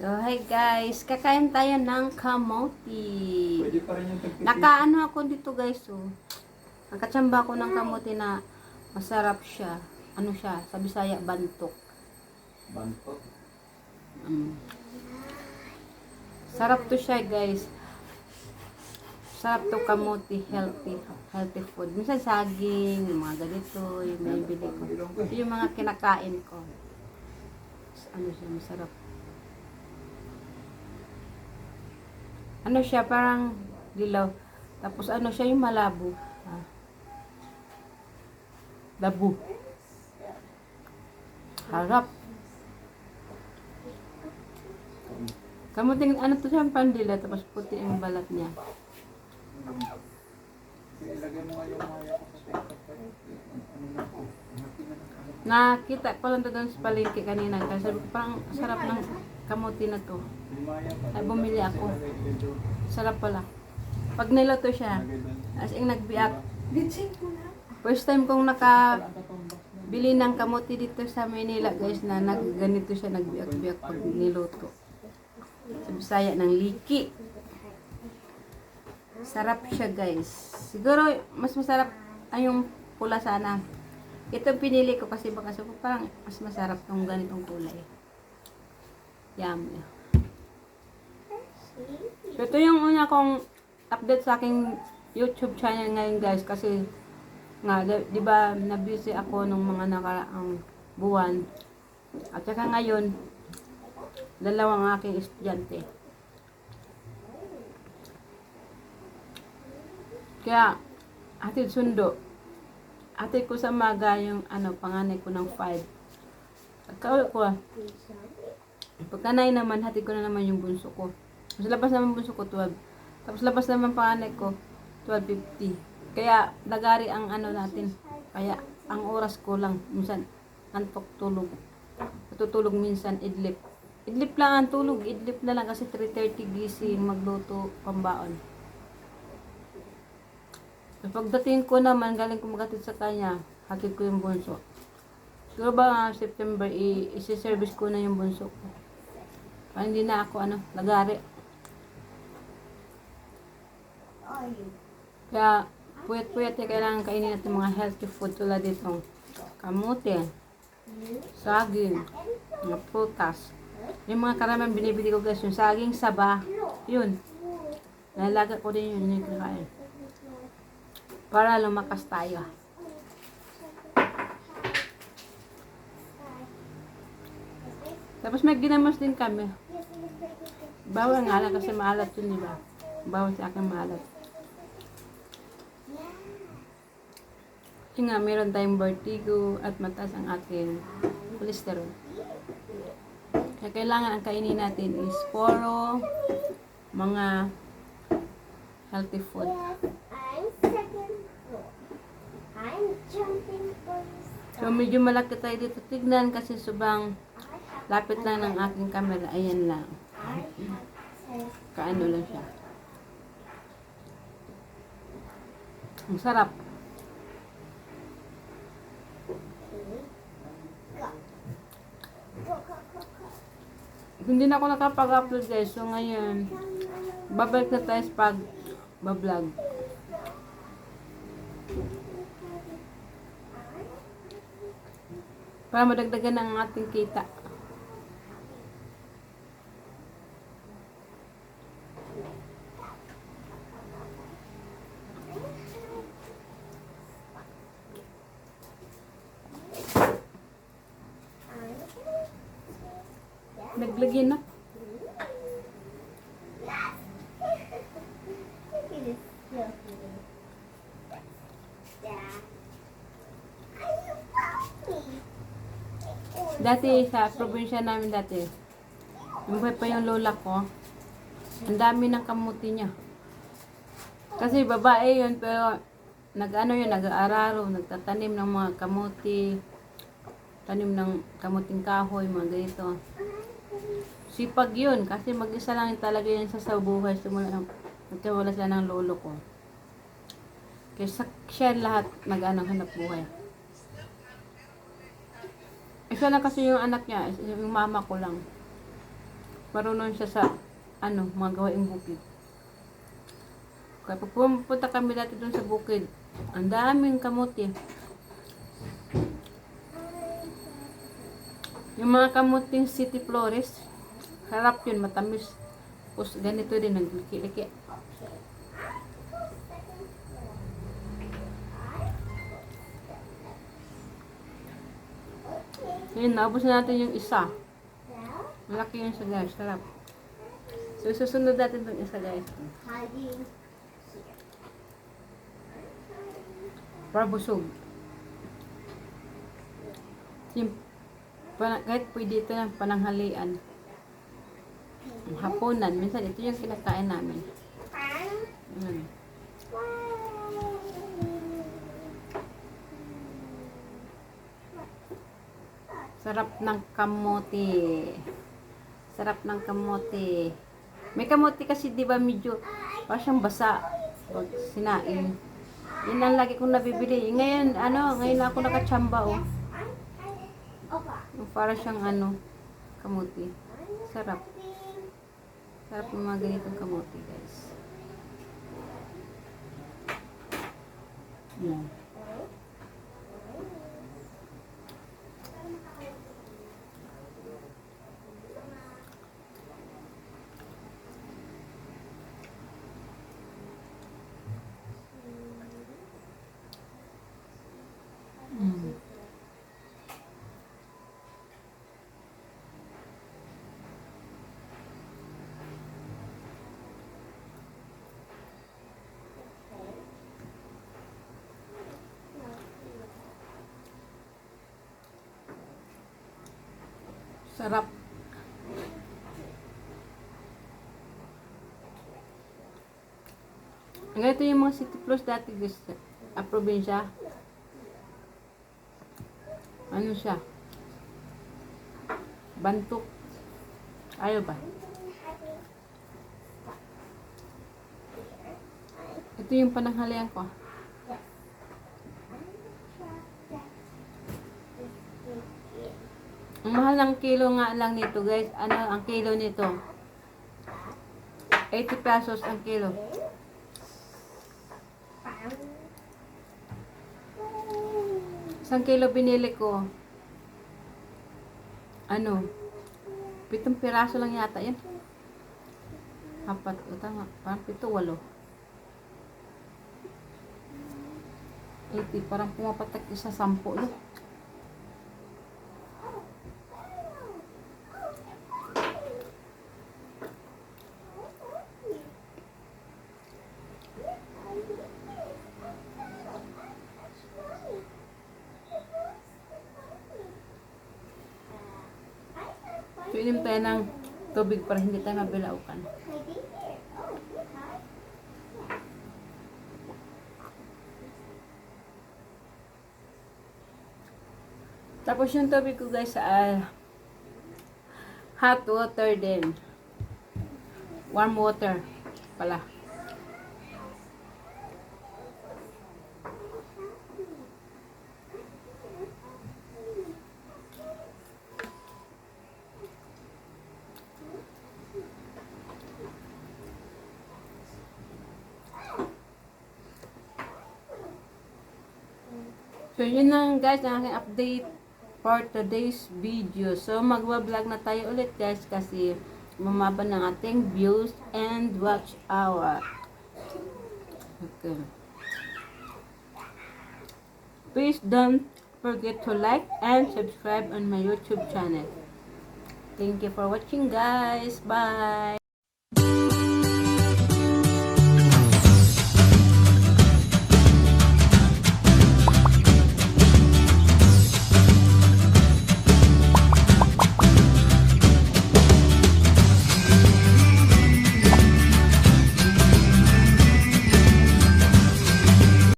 So, hi guys. Kakain tayo ng kamote. Pwede pa rin yung tagpipis. Nakaano ako dito guys, oh. Nakatsamba ko ng kamote na masarap siya. Ano siya? Sa Bisaya, bantok. Bantot. Mm. Sarap to siya guys. Sarap to kamote, healthy. Healthy food. Minsan saging, yung mga ganito, yung binibili ko. Ito yung mga kinakain ko. Ano siya, masarap. Ano siya, parang dilaw. Tapos ano siya, yung malabo. Ah. Labo. Harap. Kamuting ano to siya, pandila, tapos puti yung balat niya. Nakita ko lang to doon sa palengke kanina. Kasi parang sarap ng kamuti na to. Ay, bumili ako. Sarap pala. Pag niloto siya, as in nagbiak. First time kong nakabili ng kamuti dito sa Manila guys na nagganito siya nagbiak-biak pag niloto. Sa Bisaya ng liki. Sarap siya guys. Siguro mas masarap ay yung pula sana. Ito pinili ko kasi baka ko, parang mas masarap tong ganitong kulay. Yummy. Ito yung una kong update sa aking YouTube channel ngayon guys kasi nga, di, ba na-busy ako nung mga nakaraang buwan. At saka ngayon, dalawang aking estudyante. Kaya, atid sundo. Atid ko sa maga yung ano, panganay ko ng 5. Pagka ko, pagka nine naman, hatid ko na naman yung bunso ko. Tapos labas naman bunso ko 12. Tapos labas naman panganay ko 12.50. Kaya nagari ang ano natin. Kaya ang oras ko lang minsan antok tulog. Tutulog minsan idlip. Idlip lang ang tulog. Idlip na lang kasi 3.30 gising magluto pambaon. Pagdating ko naman, galing ko magatid sa kanya, hatid ko yung bunso. Siguro ba nga September, i- isi-service ko na yung bunso ko. Para hindi na ako, ano, lagari. Kaya, puyat-puyat eh, kailangan kainin natin mga healthy food tulad itong kamote, saging, mga prutas. Yung mga karamihan binibili ko guys, yung saging saba, yun. Nalaga ko din yun, yung kinakain. Para lumakas tayo. Tapos may ginamos din kami. Bawal nga lang kasi maalat yun, di ba? Bawal sa akin maalat. Kasi nga, meron tayong vertigo at mataas ang ating cholesterol. Kaya kailangan ang kainin natin is puro mga healthy food. So, medyo malaki tayo dito tignan kasi subang lapit lang ng aking camera. Ayan lang. Kaano lang siya. Ang sarap. Hindi na ako nakapag-upload guys. So ngayon, babalik na tayo pag bablog. Para madagdagan ang ating kita. Naglagyan na. Dati sa probinsya namin dati, buhay pa yung lola ko, ang dami ng kamuti niya. Kasi babae yun, pero nag-ano yun, nag-aararo, nagtatanim ng mga kamuti, tanim ng kamuting kahoy, mga ganito. Sipag yun, kasi mag-isa lang talaga yan sa sa buhay, simula ng, nagkawala sila ng lolo ko. Kaya siya lahat nag-ano, hanap buhay. Isa na kasi yung anak niya, yung mama ko lang. marunong siya sa ano, mga gawaing bukid. Kaya pag pumunta kami dati doon sa bukid, ang daming kamuti. Yung mga kamuting city flores, harap yun, matamis. Tapos ganito din, nagliki-liki. Ngayon, naubos na natin yung isa. Malaki yun siya guys, sarap. So, susunod natin itong isa guys. hiding Para busog. Sim, pana, kahit pwede ito ng pananghalian. Hapunan. Minsan ito yung kinakain namin. Ayan. Sarap ng kamote. Sarap ng kamote. May kamote kasi di ba medyo parang basa pag sinain. Yun ang lagi kong nabibili. Ngayon, ano, ngayon ako nakachamba oh. Para siyang ano, kamote. Sarap. Sarap ng mga ganitong kamote, guys. Yan. Mm. Sarap. Ganito yung mga city plus dati guys. A probinsya. Ano siya? Bantuk. Ayaw ba? Ito yung pananghalian ko. Ang mahal ng kilo nga lang nito guys. Ano ang kilo nito? 80 pesos ang kilo. Isang kilo binili ko. Ano? Pitong piraso lang yata yan. Apat. O tama. Parang pito, walo. 80. Parang pumapatak isa sampo. No? So, inim tayo ng tubig para hindi tayo mabilaukan. Tapos yung tubig ko guys, ah, hot water din. Warm water pala. So, yun lang guys, ang aking update for today's video. So, magwa-vlog na tayo ulit guys kasi bumaba ng ating views and watch hour. Okay. Please don't forget to like and subscribe on my YouTube channel. Thank you for watching guys. Bye!